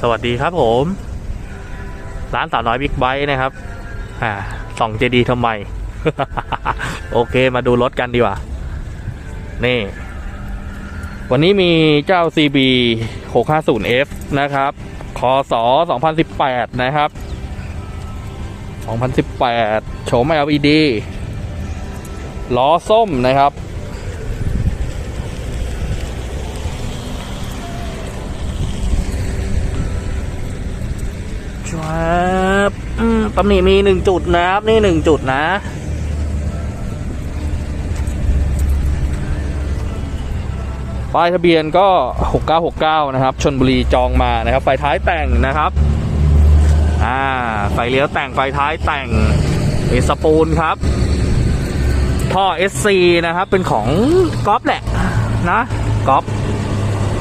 สวัสดีครับผม ร้านสาวน้อยบิ๊กไบค์นะครับ อ่าส่องเจดีทำไม โอเคมาดูรถกันดีกว่า นี่ วันนี้มีเจ้า CB 650F นะครับคศ2018 นะครับ 2018 โฉม LED ล้อส้มนะครับ ครับตำหนิมีหนึ่งจุดนะครับ นี่หนึ่งจุดนะ ป้ายทะเบียนก็ 6969 นะครับ ชนบุรีจองมานะครับ ไฟท้ายแต่งนะครับ อ่า ไฟเลี้ยวแต่ง ไฟท้ายแต่งมีสปูลครับ ท่อ SC นะครับ เป็นของก๊อฟแหละ นะก๊อฟ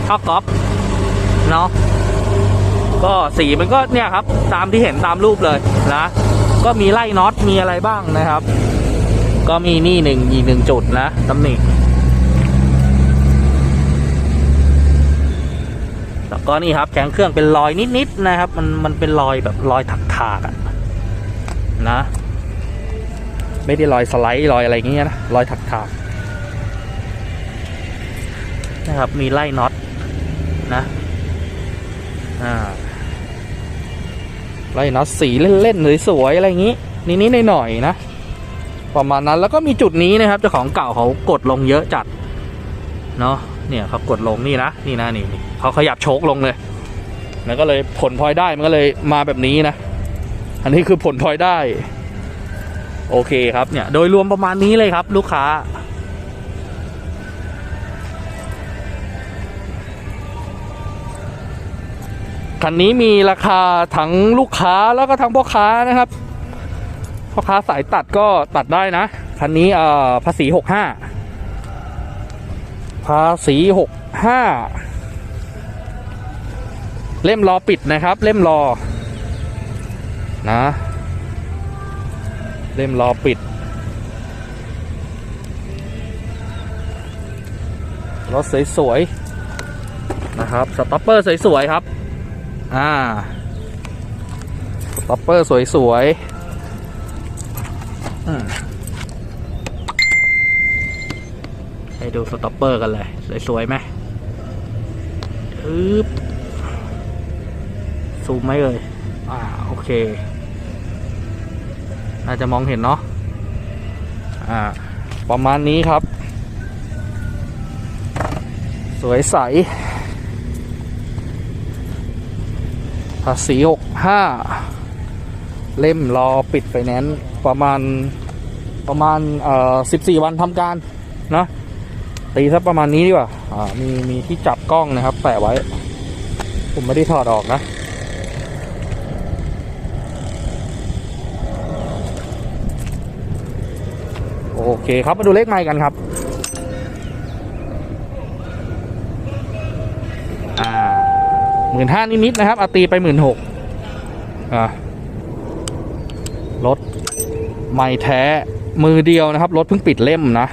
ท่อก๊อฟเนาะ ก็สีมันก็เนี่ยครับ ตามที่เห็นตามรูปเลยนะ ก็มีไล่น็อตมีอะไรบ้างนะครับ ก็มีนี่หนึ่งอีกหนึ่งจุดนะตำหนิแล้วก็นี่ครับแกงเครื่องเป็นรอยนิดๆนะครับ มันมันเป็นรอยแบบรอยถักๆอะนะ ไม่ได้รอยสไลด์รอยอะไรเงี้ยนะรอยถักๆนะครับมีไล่น็อตนะ อ่า ไล่น็อตสีเล่นๆสวยๆอะไรอย่างนี้นิดๆหน่อยๆนะประมาณนั้นแล้วก็มีจุดนี้นะครับเจ้าของเก่าเขากดลงเยอะจัดเนาะเนี่ยเขากดลงนี่นะนี่นะนี่นเขาขยับโชกลงเลยแล้วก็เลยผลพลอยได้มันก็เลยมาแบบนี้นะ อันนี้คือผลพลอยได้ โอเคครับเนี่ยโดยรวมประมาณนี้เลยครับ ลูกค้า คันนี้มีราคาทั้งลูกค้าแล้วก็ทั้งพ่อค้านะครับพ่อค้าสายตัดก็ตัดได้นะ คันนี้เอ่อภาษีหกห้าภาษีหกห้าเล่มรอปิดนะครับ เล่มรอนะ เล่มรอปิดรถสวยๆนะครับสต็อปเปอร์สวยๆครับ อ่าสต็อปเปอร์สวยๆอืมให้ดูสต็อปเปอร์กันเลย สวยๆไหมอึ๊บซูมไหมเอ่ยอ่า โอเค น่าจะมองเห็นเนาะ อ่า ประมาณนี้ครับ สวยใส ภาษีหกห้าเล่มรอปิดไฟแนนซ์ประมาณประมาณเอ่อสิบสี่วันทำการนะตีสักประมาณนี้ดีกว่าอ่ามีมีที่จับกล้องนะครับ แปะไว้ ผมไม่ได้ถอดออกนะโอเคครับมาดูเลขไม้กันครับ หมื่นห้านิดๆนะครับอาตีไปหมื่นหกรถไม่แท้มือเดียวนะครับรถเพิ่งปิดเล่มนะ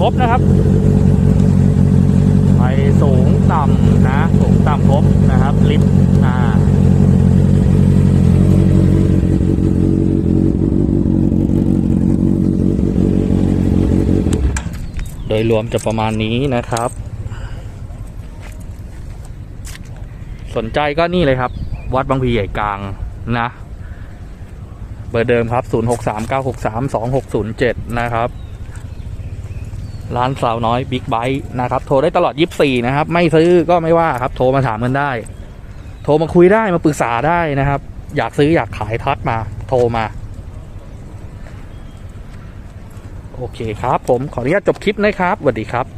ครบนะครับ ไฟสูงต่ำนะ สูงต่ำครบนะครับ ลิฟต์อ่าโดยรวมจะประมาณนี้นะครับ สนใจก็นี่เลยครับ วัดบางพีใหญ่กลางนะ เบอร์เดิมครับ 0639632607 นะครับ ร้านสาวน้อยบิ๊กไบค์นะครับ โทรได้ตลอด 24 นะครับ ไม่ซื้อก็ไม่ว่าครับ โทรมาถามกันได้ โทรมาคุยได้มาปรึกษาได้นะครับ อยากซื้ออยากขายทักมา โทรมา โอเคครับ ผมขออนุญาตจบคลิปนะครับสวัสดีครับ